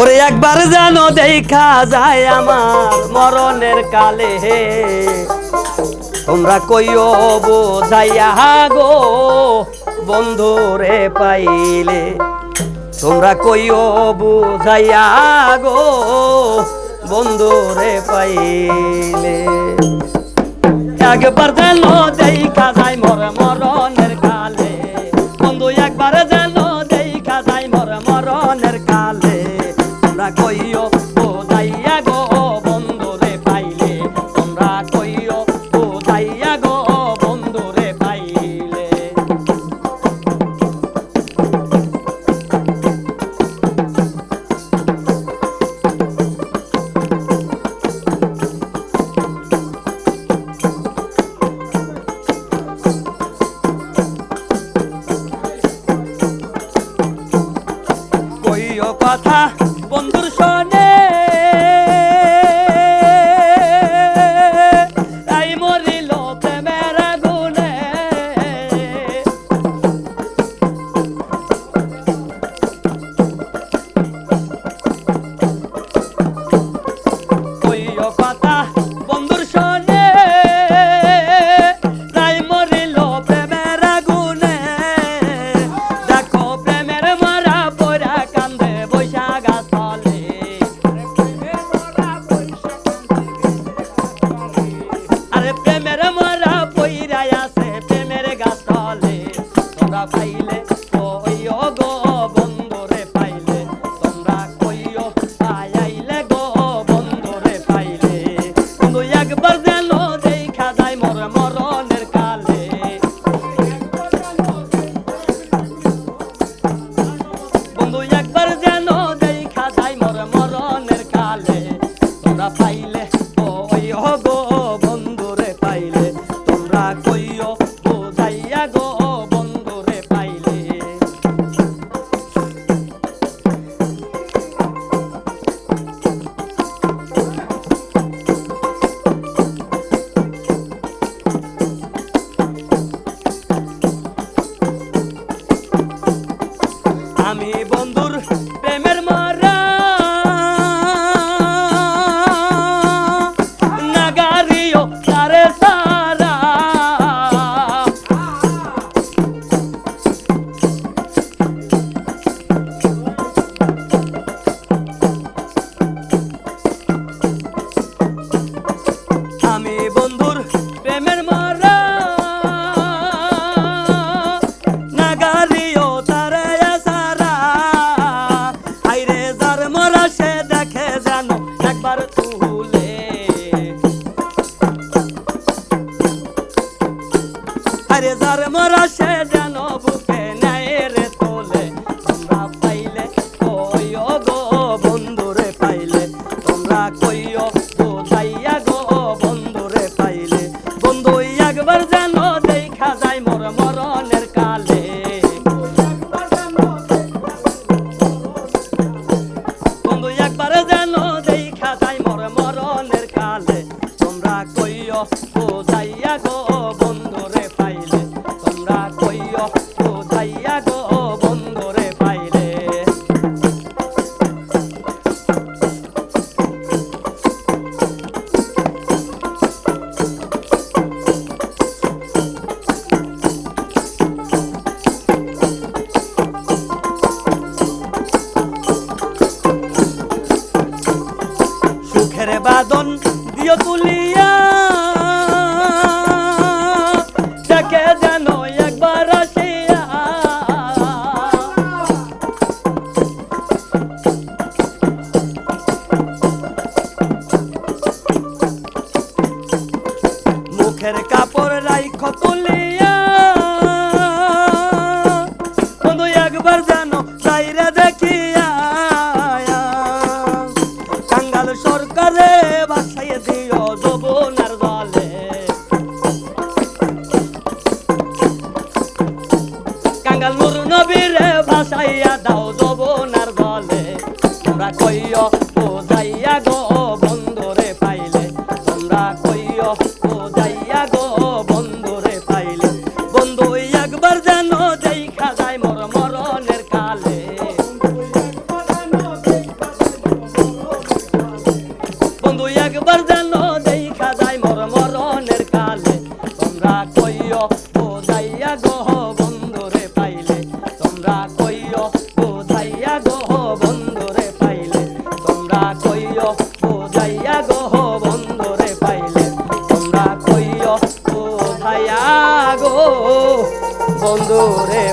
ওরে একবার যেন দেখা যায় আমার মরণের কালে। হে তোমরা কইও বোঝাইয়া গো বন্ধু রে পাইলে। তোমরা কইও বুঝাইয়া গো বন্ধু রে পাইলে। একবার যেন দেখা যায় মর মরণের কালে। বন্ধু, একবার যেন দেখা যায় মর মরণের কালে। তোমরা কইও রে যার মরা সে যেন বুকে মুখের বাদন দিও তুলিয়া। ডাকে যেন একবার আসিয়া। মুখের কাপড় রাইখ তুলিয়া। বাসায় দিও যবনার দলে কাঙ্গাল নুর নবীরে বাসাইয়া দাও যবনার দলে তোমরা কইয় তোমরা কইও বুঝাইয়া গো বন্ধুরে পাইলে। তোমরা কইও বুঝাইয়া গো বন্ধুরে